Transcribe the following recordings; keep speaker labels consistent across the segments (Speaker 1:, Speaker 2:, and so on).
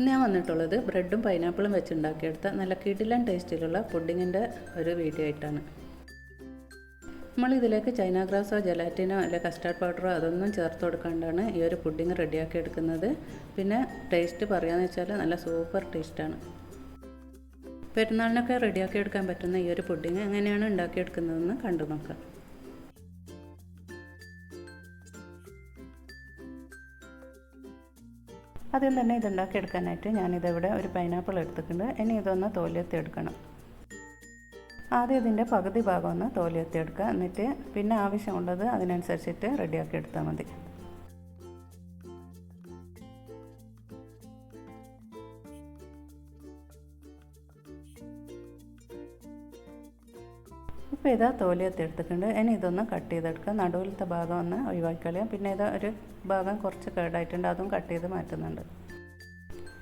Speaker 1: ഞാൻ വന്നിട്ടുള്ളത് ബ്രെഡും പൈനാപ്പിളും വെച്ചുണ്ടാക്കിയെടുത്ത നല്ല കിടിലൻ ടേസ്റ്റിലുള്ള പുഡിങ്ങിന്റെ ഒരു വീഡിയോ ആയിട്ടാണ്. നമ്മൾ ഇതിലേക്ക് ചൈന ഗ്രാസോ ജലാറ്റിനോ അല്ലെ കസ്റ്റാർഡ് പൗഡറോ അതൊന്നും ചേർത്ത് കൊടുക്കാണ്ടാണ് ഈ ഒരു പുഡിങ് റെഡിയാക്കി എടുക്കുന്നത്. പിന്നെ ടേസ്റ്റ് പറയുകയെന്ന് വെച്ചാൽ നല്ല സൂപ്പർ ടേസ്റ്റാണ്. പെരുന്നാളിനൊക്കെ റെഡിയാക്കി എടുക്കാൻ പറ്റുന്ന ഈ ഒരു പുഡിങ് എങ്ങനെയാണ് ഉണ്ടാക്കിയെടുക്കുന്നതെന്ന് കണ്ടു നോക്കാം ആദ്യം തന്നെ ഇതുണ്ടാക്കി എടുക്കാനായിട്ട് ഞാനിതിവിടെ ഒരു പൈനാപ്പിൾ എടുത്തിട്ടുണ്ട്. ഇനി ഇതൊന്ന് തോലിയെത്തി എടുക്കണം. ആദ്യം ഇതിന്റെ പകുതി ഭാഗം ഒന്ന് തോലിയെത്തി എടുക്കുക. എന്നിട്ട് പിന്നെ ആവശ്യമുള്ളത് അതിനനുസരിച്ചിട്ട് റെഡിയാക്കി എടുത്താൽ മതി. ഇപ്പോൾ ഇതാ തോലിയത്ത് എടുത്തിട്ടുണ്ട്. ഇനി ഇതൊന്ന് കട്ട് ചെയ്തെടുക്കുക. നടുവിലത്തെ ഭാഗം ഒന്ന് ഒഴിവാക്കിക്കളയാം പിന്നെ ഇതാ ഒരു ഭാഗം കുറച്ച് കേടായിട്ടുണ്ട്. അതും കട്ട് ചെയ്ത് മാറ്റുന്നുണ്ട്.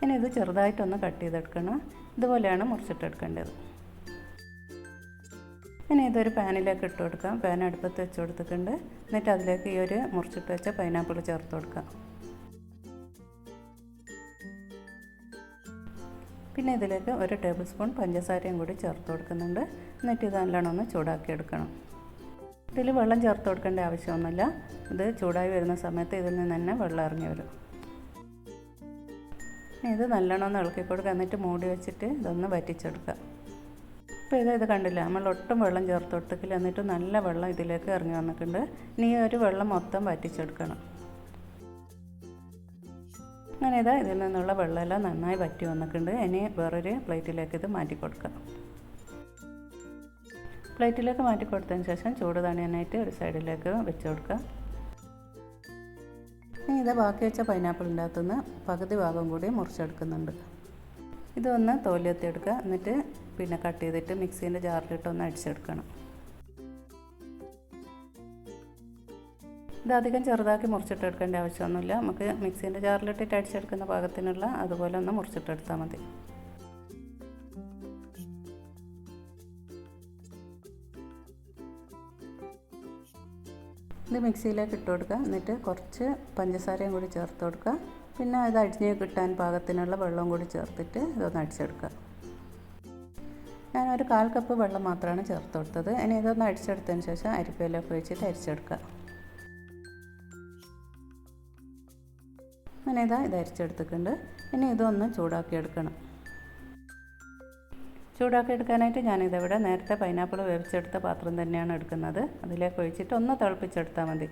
Speaker 1: ഇനി ഇത് ചെറുതായിട്ടൊന്ന് കട്ട് ചെയ്തെടുക്കണം. ഇതുപോലെയാണ് മുറിച്ചിട്ടെടുക്കേണ്ടത് ഇനി ഇതൊരു പാനിലേക്ക് ഇട്ട് കൊടുക്കാം. പാൻ അടുപ്പത്ത് വെച്ച് കൊടുത്തിട്ടുണ്ട്. എന്നിട്ട് അതിലേക്ക് ഈ ഒരു മുറിച്ചിട്ട് വെച്ച പൈനാപ്പിൾ ചേർത്ത് കൊടുക്കാം. പിന്നെ ഇതിലേക്ക് ഒരു ടേബിൾ സ്പൂൺ പഞ്ചസാരയും കൂടി ചേർത്ത് കൊടുക്കുന്നുണ്ട്. എന്നിട്ട് ഇത് നല്ലോണം ഒന്ന് ചൂടാക്കി എടുക്കണം ഇതിൽ വെള്ളം ചേർത്ത് കൊടുക്കേണ്ട ആവശ്യമൊന്നുമില്ല. ഇത് ചൂടായി വരുന്ന സമയത്ത് ഇതിൽ നിന്ന് തന്നെ വെള്ളം ഇറങ്ങി വരും. ഇത് നല്ലോണം ഒന്ന് ഇളക്കി കൊടുക്കുക. എന്നിട്ട് മൂടി വെച്ചിട്ട് ഇതൊന്ന് വറ്റിച്ചെടുക്കുക. ഇപ്പോൾ ഇത് ഇത് കണ്ടില്ല? നമ്മൾ ഒട്ടും വെള്ളം ചേർത്ത് കൊടുത്തില്ല എന്നിട്ട് നല്ല വെള്ളം ഇതിലേക്ക് ഇറങ്ങി വന്നിട്ടുണ്ട്. ഇനി ഒരു വെള്ളം മൊത്തം വറ്റിച്ചെടുക്കണം. അങ്ങനെ ഇതാ ഇതിൽ നിന്നുള്ള വെള്ളമെല്ലാം നന്നായി വറ്റി വന്നിട്ടുണ്ട്. ഇനി വേറൊരു പ്ലേറ്റിലേക്ക് ഇത് മാറ്റി കൊടുക്കാം. പ്ലേറ്റിലേക്ക് മാറ്റി കൊടുത്തതിന് ശേഷം ചൂട് തണിയാനായിട്ട് ഒരു സൈഡിലേക്ക് വെച്ച് കൊടുക്കുക. ഇനി ഇത് ബാക്കി വെച്ച പൈനാപ്പിളിന്റെ അകത്തുനിന്ന് പകുതി ഭാഗം കൂടി മുറിച്ചെടുക്കുന്നുണ്ട്. ഇതൊന്ന് തോലിയെത്തി എടുക്കുക എന്നിട്ട് പിന്നെ കട്ട് ചെയ്തിട്ട് മിക്സീന്റെ ജാറിലിട്ടൊന്ന് അടിച്ചെടുക്കണം. ഇത് അധികം ചെറുതാക്കി മുറിച്ചിട്ടെടുക്കേണ്ട ആവശ്യമൊന്നുമില്ല. നമുക്ക് മിക്സീന്റെ ജാറിലിട്ടിട്ട് അടിച്ചെടുക്കുന്ന പാകത്തിനുള്ള അതുപോലെ ഒന്ന് മുറിച്ചിട്ടെടുത്താൽ മതി. ഇത് മിക്സിയിലേക്ക് ഇട്ട് കൊടുക്കുക. എന്നിട്ട് കുറച്ച് പഞ്ചസാരയും കൂടി ചേർത്ത് കൊടുക്കുക. പിന്നെ ഇത് അടിഞ്ഞ് കിട്ടാൻ പാകത്തിനുള്ള വെള്ളവും കൂടി ചേർത്തിട്ട് ഇതൊന്ന് അടിച്ചെടുക്കുക. ഞാൻ ഒരു കാൽ കപ്പ് വെള്ളം മാത്രമാണ് ചേർത്ത് കൊടുത്തത്. ഇനി ഇതൊന്ന് അടിച്ചെടുത്തതിന് ശേഷം അരിപ്പയിലൊക്കെ ഒഴിച്ചിട്ട് അരിച്ചെടുക്കുക. അങ്ങനെ ഇതാ ഇത് അരിച്ചെടുത്തിട്ടുണ്ട്. ഇനി ഇതൊന്ന് ചൂടാക്കി എടുക്കണം ചൂടാക്കി എടുക്കാനായിട്ട് ഞാനിതിവിടെ നേരത്തെ പൈനാപ്പിൾ വേവിച്ചെടുത്ത പാത്രം തന്നെയാണ് എടുക്കുന്നത്. അതിലേക്ക് ഒഴിച്ചിട്ട് ഒന്ന് തിളപ്പിച്ചെടുത്താൽ മതി.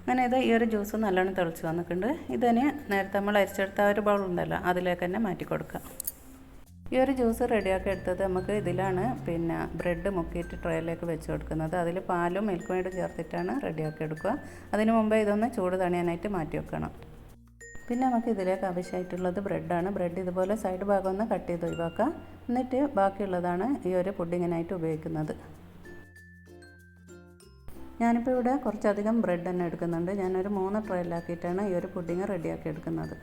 Speaker 1: അങ്ങനെ ഇത് ഈ ഒരു ജ്യൂസ് നല്ലോണം തിളച്ച് വന്നിട്ടുണ്ട്. ഇതിന് നേരത്തെ നമ്മൾ അരിച്ചെടുത്ത ഒരു ബൗൾ ഉണ്ടല്ലോ അതിലേക്ക് തന്നെ മാറ്റി കൊടുക്കാം ഈ ഒരു ജ്യൂസ് റെഡിയാക്കി എടുത്തത് നമുക്ക് ഇതിലാണ് പിന്നെ ബ്രെഡ് മുക്കിയിട്ട് ട്രേയിലേക്ക് വെച്ച് കൊടുക്കുന്നത്. അതിൽ പാലും മിൽക്ക് മെയ്ഡും ചേർത്തിട്ടാണ് റെഡിയാക്കി എടുക്കുക. അതിന് മുമ്പേ ഇതൊന്ന് ചൂട് തണിയാനായിട്ട് മാറ്റി വെക്കണം. പിന്നെ നമുക്ക് ഇതിലേക്ക് ആവശ്യമായിട്ടുള്ളത് ബ്രെഡാണ്. ബ്രെഡ് ഇതുപോലെ സൈഡ് ഭാഗം ഒന്ന് കട്ട് ചെയ്ത് ഒഴിവാക്കുക എന്നിട്ട് ബാക്കിയുള്ളതാണ് ഈ ഒരു പുഡിങ്ങിനായിട്ട് ഉപയോഗിക്കുന്നത്. ഞാനിപ്പോൾ ഇവിടെ കുറച്ചധികം ബ്രെഡ് തന്നെ എടുക്കുന്നുണ്ട്. ഞാനൊരു മൂന്ന് ട്രയലാക്കിയിട്ടാണ് ഈ ഒരു പുഡിങ് റെഡിയാക്കി എടുക്കുന്നത്.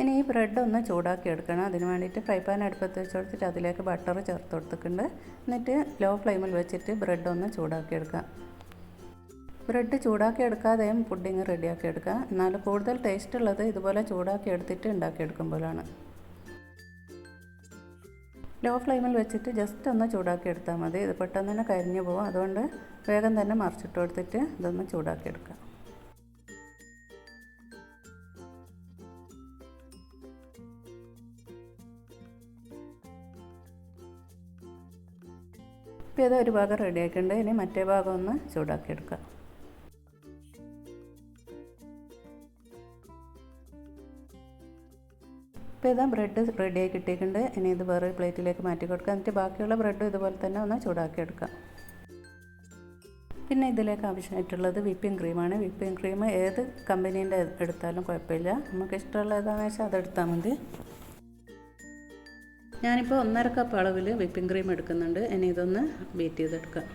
Speaker 1: ഇനി ഈ ബ്രെഡ് ഒന്ന് ചൂടാക്കി എടുക്കണം. അതിന് വേണ്ടിയിട്ട് ഫ്രൈ പാൻ അടുപ്പത്ത് വെച്ച് കൊടുത്തിട്ട് അതിലേക്ക് ബട്ടർ ചേർത്ത് കൊടുത്തിട്ടുണ്ട്. എന്നിട്ട് ലോ ഫ്ലെയിമിൽ വെച്ചിട്ട് ബ്രെഡ് ഒന്ന് ചൂടാക്കി എടുക്കാം. ബ്രെഡ് ചൂടാക്കി എടുക്കാതെയും പുഡിങ് റെഡിയാക്കി എടുക്കാം എന്നാൽ കൂടുതൽ ടേസ്റ്റ് ഉള്ളത് ഇതുപോലെ ചൂടാക്കി എടുത്തിട്ട് ഉണ്ടാക്കിയെടുക്കുമ്പോഴാണ് ലോ ഫ്ലെയിമിൽ വെച്ചിട്ട് ജസ്റ്റ് ഒന്ന് ചൂടാക്കി എടുത്താൽ മതി. ഇത് പെട്ടെന്ന് തന്നെ കരിഞ്ഞു പോകും അതുകൊണ്ട് വേഗം തന്നെ മറിച്ചിട്ട് കൊടുത്തിട്ട് ഇതൊന്ന് ചൂടാക്കി എടുക്കാം ഇപ്പോൾ ഇത് ഒരു ഭാഗം റെഡിയാക്കിയിട്ടുണ്ട് ഇനി മറ്റേ ഭാഗം ഒന്ന് ചൂടാക്കി എടുക്കാം ഇപ്പോൾ ഇതാ ബ്രെഡ് റെഡിയായി കിട്ടിയിട്ടുണ്ട്. ഇനി ഇത് വേറൊരു പ്ലേറ്റിലേക്ക് മാറ്റി കൊടുക്കുക എന്നിട്ട് ബാക്കിയുള്ള ബ്രെഡും ഇതുപോലെ തന്നെ ഒന്ന് ചൂടാക്കി എടുക്കാം. പിന്നെ ഇതിലേക്ക് ആവശ്യമായിട്ടുള്ളത് വിപ്പിംഗ് ക്രീമാണ്. വിപ്പിംഗ് ക്രീം ഏത് കമ്പനീന്റെ എടുത്താലും കുഴപ്പമില്ല. നമുക്ക് ഇഷ്ടമുള്ള ഏതാണെന്ന് വെച്ചാൽ അതെടുത്താൽ മതി. ഞാനിപ്പോൾ ഒന്നര കപ്പ് അളവിൽ വിപ്പിംഗ് ക്രീം എടുക്കുന്നുണ്ട്. ഇനി ഇതൊന്ന് ബീറ്റ് ചെയ്തെടുക്കാം.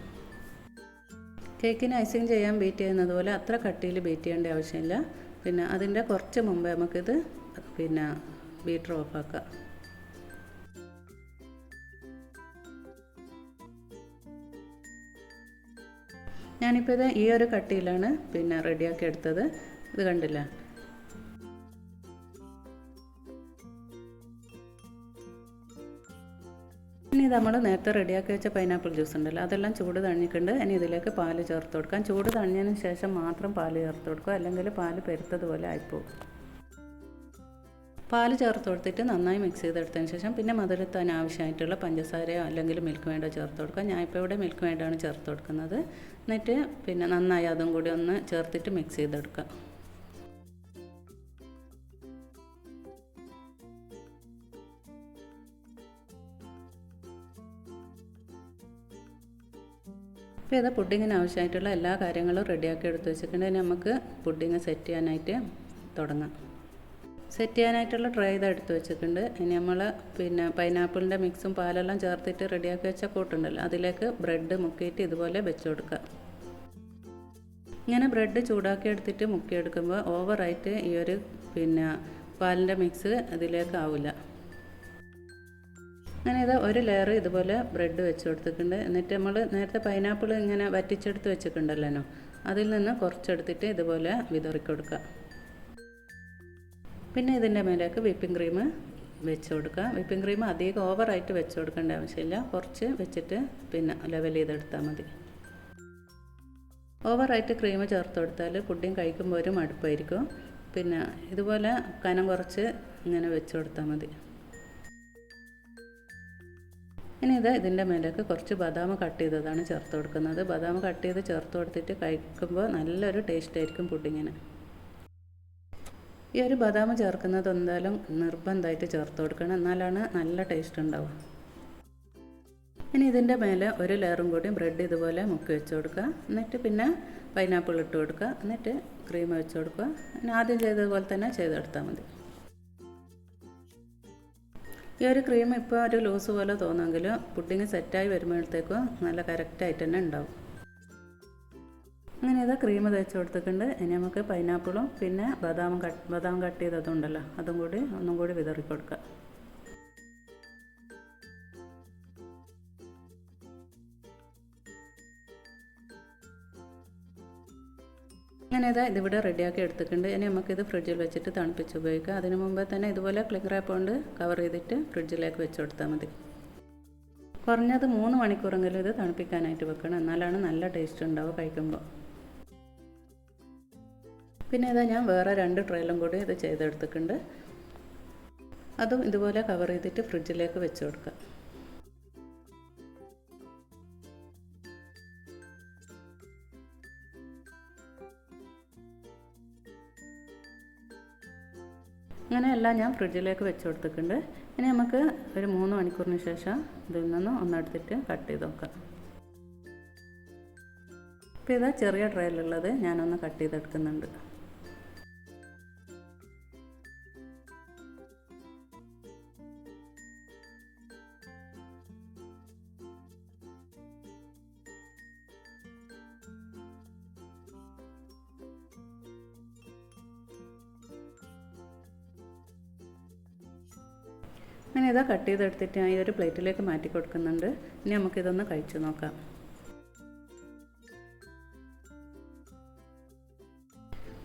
Speaker 1: കേക്കിന് ഐസിങ് ചെയ്യാൻ ബീറ്റ് ചെയ്യുന്നത് പോലെ അത്ര കട്ടിയിൽ ബീറ്റ് ചെയ്യേണ്ട ആവശ്യമില്ല. പിന്നെ അതിന്റെ കുറച്ച് മുമ്പേ നമുക്കിത് പിന്നെ ബീറ്റർ ഓഫാക്കുക. ഞാനിപ്പോൾ ഇത് ഈ ഒരു കട്ടിയിലാണ് പിന്നെ റെഡിയാക്കി എടുത്തത്. ഇത് കണ്ടില്ല. ഇനി നമ്മൾ നേരത്തെ റെഡിയാക്കി വെച്ച പൈനാപ്പിൾ ജ്യൂസ് ഉണ്ടല്ലോ അതെല്ലാം ചൂട് തണിഞ്ഞിട്ടുണ്ട് ഇനി ഇതിലേക്ക് പാൽ ചേർത്ത് കൊടുക്കാം. ചൂട് തണിഞ്ഞതിന് ശേഷം മാത്രം പാൽ ചേർത്ത് കൊടുക്കുക അല്ലെങ്കിൽ പാൽ പെരുത്തതുപോലെ ആയിപ്പോകും പാൽ ചേർത്ത് കൊടുത്തിട്ട് നന്നായി മിക്സ് ചെയ്തെടുത്തതിന് ശേഷം പിന്നെ മധുരത്താൻ ആവശ്യമായിട്ടുള്ള പഞ്ചസാരയോ അല്ലെങ്കിൽ മിൽക്ക് മേഡോ ചേർത്ത് കൊടുക്കുക. ഞാൻ ഇപ്പോൾ ഇവിടെ മിൽക്ക് മേഡാണ് ചേർത്ത് കൊടുക്കുന്നത്. എന്നിട്ട് പിന്നെ നന്നായി അതും കൂടി ഒന്ന് ചേർത്തിട്ട് മിക്സ് ചെയ്തെടുക്കുക. ഇപ്പോൾ ഇത് പുഡിങ്ങിന് ആവശ്യമായിട്ടുള്ള എല്ലാ കാര്യങ്ങളും റെഡിയാക്കി എടുത്ത് വെച്ചിട്ടുണ്ടെങ്കിൽ നമുക്ക് പുഡിങ് സെറ്റ് ചെയ്യാനായിട്ട് തുടങ്ങാം. സെറ്റ് ചെയ്യാനായിട്ടുള്ള ട്രേ ഇത് എടുത്ത് വെച്ചിട്ടുണ്ട്. ഇനി നമ്മൾ പിന്നെ പൈനാപ്പിളിന്റെ മിക്സും പാലെല്ലാം ചേർത്തിട്ട് റെഡിയാക്കി വെച്ച കൂട്ടുണ്ടല്ലോ. അതിലേക്ക് ബ്രെഡ് മുക്കിയിട്ട് ഇതുപോലെ വെച്ച് കൊടുക്കുക ഇങ്ങനെ ബ്രെഡ് ചൂടാക്കി എടുത്തിട്ട് മുക്കിയെടുക്കുമ്പോൾ ഓവറായിട്ട് ഈ ഒരു പിന്നെ പാലിന്റെ മിക്സ് അതിലേക്ക് ആവില്ല അങ്ങനെ ഇത് ഒരു ലെയർ ഇതുപോലെ ബ്രെഡ് വെച്ച് കൊടുത്തിട്ടുണ്ട് എന്നിട്ട് നമ്മൾ നേരത്തെ പൈനാപ്പിൾ ഇങ്ങനെ വറ്റിച്ചെടുത്ത് വെച്ചിട്ടുണ്ടല്ലോ. അതിൽ നിന്ന് കുറച്ചെടുത്തിട്ട് ഇതുപോലെ വിതറി കൊടുക്കുക പിന്നെ ഇതിന്റെ മേലേക്ക് വിപ്പിംഗ് ക്രീം വെച്ച് കൊടുക്കുക. വിപ്പിംഗ് ക്രീം അധികം ഓവറായിട്ട് വെച്ച് കൊടുക്കേണ്ട ആവശ്യമില്ല. കുറച്ച് വെച്ചിട്ട് പിന്നെ ലെവൽ ചെയ്തെടുത്താൽ മതി. ഓവറായിട്ട് ക്രീം ചേർത്ത് കൊടുത്താൽ പുഡിങ് കഴിക്കുമ്പോൾ ഒരു മടുപ്പായിരിക്കും. പിന്നെ ഇതുപോലെ കനം കുറച്ച് ഇങ്ങനെ വെച്ച് കൊടുത്താൽ മതി. ഇനി ഇത് ഇതിന്റെ മേലേക്ക് കുറച്ച് ബദാം കട്ട് ചെയ്തതാണ് ചേർത്ത് കൊടുക്കുന്നത്. ബദാം കട്ട് ചെയ്ത് ചേർത്ത് കൊടുത്തിട്ട് കഴിക്കുമ്പോൾ നല്ലൊരു ടേസ്റ്റ് ആയിരിക്കും പുഡിങ്ങിന് ഈ ഒരു ബദാം ചേർക്കുന്നത് എന്തായാലും നിർബന്ധമായിട്ട് ചേർത്ത് കൊടുക്കണം. എന്നാലാണ് നല്ല ടേസ്റ്റ് ഉണ്ടാവുക. ഇനി ഇതിന്റെ മേലെ ഒരു ലെയറും കൂടി ബ്രെഡ് ഇതുപോലെ മുക്കി വെച്ച് കൊടുക്കുക. എന്നിട്ട് പിന്നെ പൈനാപ്പിൾ ഇട്ട് കൊടുക്കുക. എന്നിട്ട് ക്രീം വെച്ച് കൊടുക്കുക. പിന്നെ ആദ്യം ചെയ്തതുപോലെ തന്നെ ചെയ്തെടുത്താൽ മതി. ഈ ഒരു ക്രീം ഇപ്പോൾ ഒരു ലൂസ് പോലെ തോന്നുമെങ്കിലും പുഡിങ് സെറ്റായി വരുമ്പോഴത്തേക്കും നല്ല കറക്റ്റായിട്ട് തന്നെ ഉണ്ടാവും. അങ്ങനെ ഇത് ക്രീം തേച്ച് കൊടുത്തിട്ടുണ്ട്. ഇനി നമുക്ക് പൈനാപ്പിളും പിന്നെ ബദാം കട്ട് ബദാം കട്ട് ചെയ്തതുണ്ടല്ലോ അതും കൂടി ഒന്നും കൂടി വിതറി കൊടുക്കുക. അങ്ങനെ ഇതാ ഇതിവിടെ റെഡിയാക്കി എടുത്തിട്ടുണ്ട്. ഇനി നമുക്കിത് ഫ്രിഡ്ജിൽ വെച്ചിട്ട് തണുപ്പിച്ച് ഉപയോഗിക്കാം. അതിനു മുമ്പേ തന്നെ ഇതുപോലെ ക്ലിക്ക് റാപ്പ് കൊണ്ട് കവർ ചെയ്തിട്ട് ഫ്രിഡ്ജിലേക്ക് വെച്ച് കൊടുത്താൽ മതി. കുറഞ്ഞത് മൂന്ന് മണിക്കൂറെങ്കിലും ഇത് തണുപ്പിക്കാനായിട്ട് വെക്കണം. എന്നാലാണ് നല്ല ടേസ്റ്റ് ഉണ്ടാവുക കഴിക്കുമ്പോൾ. പിന്നെ ഇതാ ഞാൻ വേറെ രണ്ട് ട്രെയിലും കൂടി ഇത് ചെയ്തെടുത്തിട്ടുണ്ട്. അതും ഇതുപോലെ കവർ ചെയ്തിട്ട് ഫ്രിഡ്ജിലേക്ക് വെച്ച് കൊടുക്കുക അങ്ങനെ എല്ലാം ഞാൻ ഫ്രിഡ്ജിലേക്ക് വെച്ച് കൊടുത്തിട്ടുണ്ട്. ഇനി നമുക്ക് ഒരു മൂന്ന് മണിക്കൂറിന് ശേഷം ഇതിൽ നിന്ന് ഒന്നെടുത്തിട്ട് കട്ട് ചെയ്ത് നോക്കാം. ഇപ്പോൾ ഇതാ ചെറിയ ട്രേയിലുള്ളത് ഞാനൊന്ന് കട്ട് ചെയ്തെടുക്കുന്നുണ്ട്. അങ്ങനെ ഇതാ കട്ട് ചെയ്തെടുത്തിട്ട് ഞാൻ ഈ ഒരു പ്ലേറ്റിലേക്ക് മാറ്റി കൊടുക്കുന്നുണ്ട്. ഇനി നമുക്കിതൊന്ന് കഴിച്ചു നോക്കാം.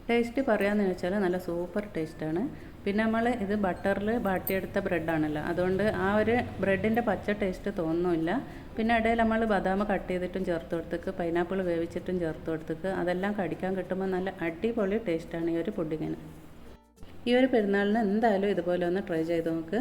Speaker 1: ടേസ്റ്റ് പറയാമെന്ന് വെച്ചാൽ നല്ല സൂപ്പർ ടേസ്റ്റാണ്. പിന്നെ നമ്മൾ ഇത് ബട്ടറിൽ ബാട്ടിയെടുത്ത ബ്രെഡാണല്ലോ. അതുകൊണ്ട് ആ ഒരു ബ്രെഡിന്റെ പച്ച ടേസ്റ്റ് തോന്നുന്നില്ല. പിന്നെ ഇടയിൽ നമ്മൾ ബദാം കട്ട് ചെയ്തിട്ടും ചേർത്ത് കൊടുത്തേക്ക് പൈനാപ്പിൾ വേവിച്ചിട്ടും ചേർത്ത് കൊടുത്തേക്ക് അതെല്ലാം കടിക്കാൻ കിട്ടുമ്പോൾ നല്ല അടിപൊളി ടേസ്റ്റാണ് ഈ ഒരു പുഡിങ്ങിന്. ഈ ഒരു പെരുന്നാളിന് എന്തായാലും ഇതുപോലെ ഒന്ന് ട്രൈ ചെയ്ത് നോക്ക്.